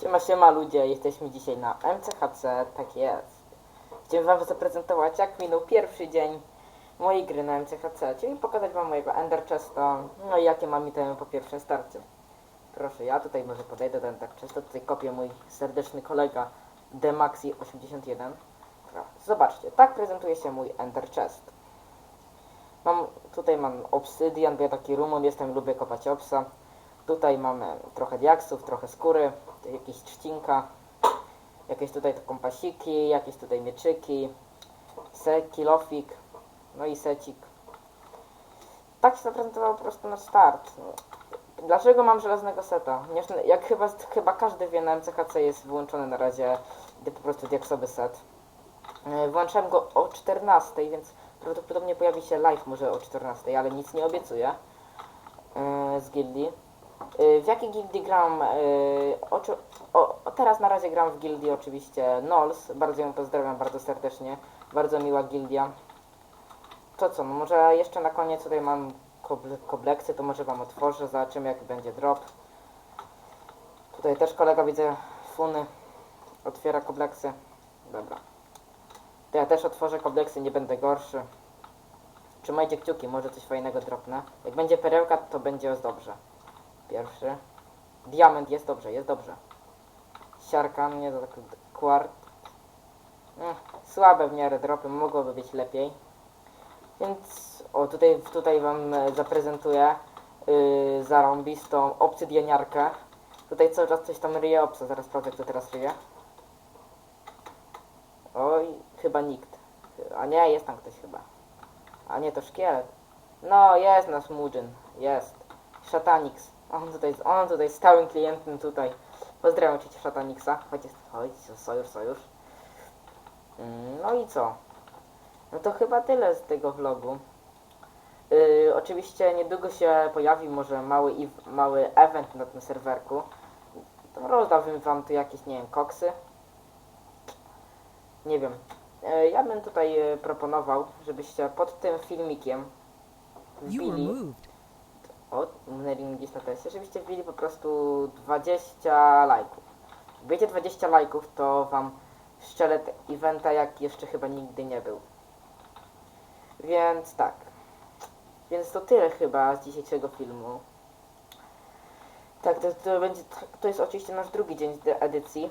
Siema, siema ludzie, jesteśmy dzisiaj na MCHC, tak jest. Chciałem wam zaprezentować jak minął pierwszy dzień mojej gry na MCHC, czyli pokazać wam mojego Ender Chesta, no i jakie mam itemy po pierwszym starcie. Proszę, ja tutaj może podejdę do Ender Chesta, tutaj kopię mój serdeczny kolega Demaxi81. Zobaczcie, tak prezentuje się mój Ender Chest. Mam, tutaj mam obsydian, bo ja taki rumon jestem, lubię kopać obsa. Tutaj mamy trochę diaksów, trochę skóry, jakieś trzcinka, jakieś tutaj kompasiki, jakieś tutaj mieczyki, se, kilofik, no i secik. Tak się zaprezentowało po prostu na start. Dlaczego mam żelaznego seta? Ponieważ Jak chyba, chyba każdy wie, na MCHC jest wyłączony na razie po prostu diaksowy set. E, Włączałem go o 14, więc prawdopodobnie pojawi się live może o 14, ale nic nie obiecuję e, z gildii. Y, W jakiej gildii gram? O, teraz na razie gram w gildii oczywiście Nols. Bardzo ją pozdrawiam bardzo serdecznie. Bardzo miła gildia. To co, no może jeszcze na koniec tutaj mam koble, kobleksy, to może wam otworzę, zobaczymy jaki będzie drop. Tutaj też kolega widzę funy. Otwiera kobleksy. Dobra. To ja też otworzę kobleksy, nie będę gorszy. Trzymajcie kciuki, może coś fajnego dropnę. Jak będzie perełka, to będzie dobrze. Pierwszy. Diament jest dobrze, jest dobrze. Siarka, nie to tak kwart. Eh, słabe w miarę dropy, mogłoby być lepiej. Więc o tutaj, tutaj wam e, zaprezentuję yy, zarąbistą obsydianiarkę. Tutaj cały czas coś tam ryje obsa, zaraz sprawdzę kto teraz ryje. Oj, chyba nikt. A nie, jest tam ktoś chyba. A nie, to szkielet. No, jest nasz Mudzin, jest. Szatanix. On tutaj, on tutaj stałym klientem tutaj. Pozdrawiam oczywiście Szatanixa. Chodź, chodź, sojusz, sojusz. Mm, No i co? No to chyba tyle z tego vlogu. Yy, oczywiście niedługo się pojawi może mały, mały event na tym serwerku. To rozdałbym wam tu jakieś, nie wiem, koksy. Nie wiem. Yy, ja bym tutaj yy, proponował, żebyście pod tym filmikiem wbili moved. o, mailing gdzieś na teście, żebyście wbili po prostu 20 lajków. Będzie 20 lajków, to wam szczelę eventa, jak jeszcze chyba nigdy nie był. Więc tak. Więc to tyle chyba z dzisiejszego filmu. Tak, to, to będzie, to jest oczywiście nasz drugi dzień edycji.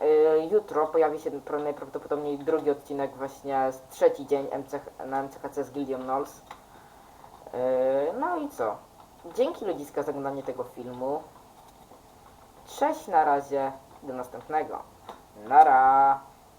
Yy, jutro pojawi się najprawdopodobniej drugi odcinek właśnie z trzeci dzień na MCHC z Gildią Knolls. Yy, no i co? Dzięki ludziska za oglądanie tego filmu. Cześć na razie. Do następnego. Nara.